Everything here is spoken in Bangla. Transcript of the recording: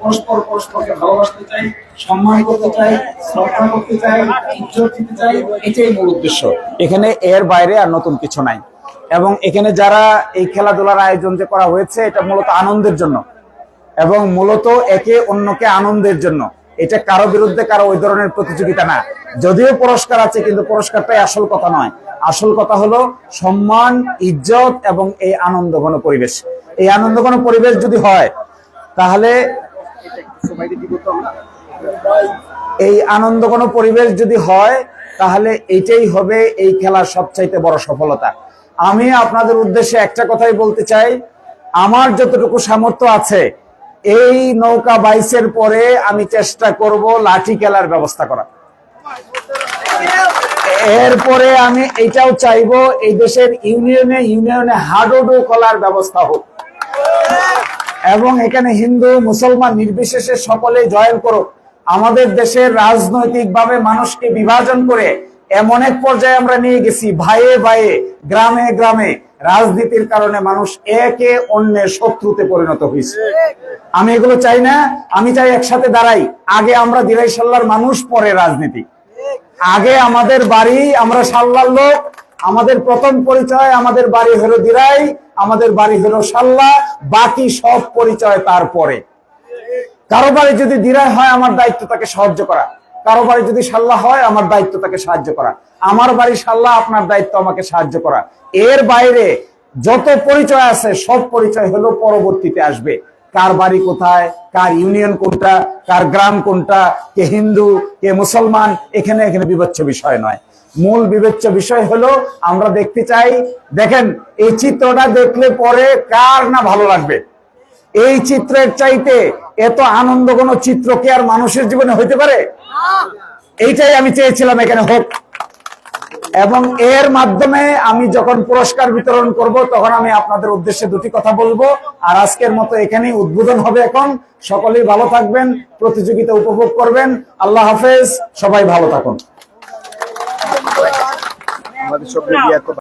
পরস্পর পরস্পরকে ভালোবাসতে চাই, সম্মান করতে চাই, শ্রদ্ধা করতে চাই, ইজ্জত দিতে চাই, এটাই মূল উদ্দেশ্য। এখানে এর বাইরে আর নতুন কিছু নাই। এবং এখানে যারা এই খেলাধুলার আয়োজন যে করা হয়েছে, এটা মূলত আনন্দের জন্য। এবং মূলত একে অন্যকে আনন্দের জন্য। এটা কারও বিরুদ্ধে, কারও ওই ধরনের প্রতিযোগিতা না। যদিও পুরস্কার আছে, কিন্তু পুরস্কারটাই আসল কথা নয়। আসল কথা হলো সম্মান, ইজ্জত এবং এই আনন্দ আনন্দঘন পরিবেশ। এই আনন্দ আনন্দঘন পরিবেশ যদি হয় তাহলে এই আনন্দঘন পরিবেশ যদি হয়, তাহলে এইটাই হবে এই খেলার সবচাইতে বড় সফলতা। আমি আপনাদের উদ্দেশ্যে একটা কথাই বলতে চাই, আমার যতটুকু সামর্থ্য আছে, এই নৌকা বাইসের পরে আমি চেষ্টা করব লাঠি খেলার ব্যবস্থা করা এরপরে আমি এটাও চাইব, এই দেশের ইউনিয়নে ইউনিয়নে হাডুডু খেলার ব্যবস্থা হোক। এবং এখানে হিন্দু, মুসলমান নির্বিশেষে সকলে জয়েন করুক। আমাদের দেশের রাজনৈতিকভাবে মানুষকে বিভাজন করে এমন এক পর্যায়ে আমরা নিয়ে গেছি, ভাইয়ে ভাইয়ে, গ্রামে গ্রামে। রাজনীতির কারণে মানুষ একে অন্যের শত্রুতে পরিণত হয়েছে। আমি এগুলো চাই না, আমি চাই একসাথে দাঁড়াই। আগে আমরা দিরাই সাল্লার মানুষ, পরে রাজনীতি। আগে আমাদের বাড়ি, আমরা সাল্লার লোক আমাদের প্রথম পরিচয় আমাদের বাড়ি হলো দিরাই, আমাদের বাড়ি হলো সাল্লা, বাকি সব পরিচয় তারপরে। কারও বাড়ি যদি দিরাই হয়, আমার দায়িত্ব তাকে সাহায্য করা। কারও বাড়ি যদি সাল্লা হয়, আমার দায়িত্ব তাকে সাহায্য করা। আমার বাড়ি সাল্লা, আপনার দায়িত্ব আমাকে সাহায্য করা। এর বাইরে যত পরিচয় আছে, সব পরিচয় হলো পরবর্তীতে আসবে। কার বাড়ি কোথায়, কার ইউনিয়ন কোনটা, কার গ্রাম কোনটা, কে হিন্দু, কে মুসলমান, এখানে এখানে বিবেচ্য বিষয় নয়। মূল বিবেচ্য বিষয় হলো, আমরা দেখতে চাই, দেখেন, এই চিত্রটা দেখলে পরে কার না ভালো লাগবে? এই চিত্রের চাইতে এত আনন্দ কোনো চিত্র কি আর মানুষের জীবনে হইতে পারে? এইটাই আমি চেয়েছিলাম এখানে হোক। এবং এর মাধ্যমে আমি যখন পুরস্কার বিতরণ করব, তখন আমি আপনাদের উদ্দেশ্যে দুটি কথা বলব। আর আজকের মতো এখানেই উদ্বোধন হবে এখন। সকলেই ভালো থাকবেন, প্রতিযোগিতা উপভোগ করবেন। আল্লাহ হাফেজ, সবাই ভালো থাকুন। আমাদের সব মিডিয়া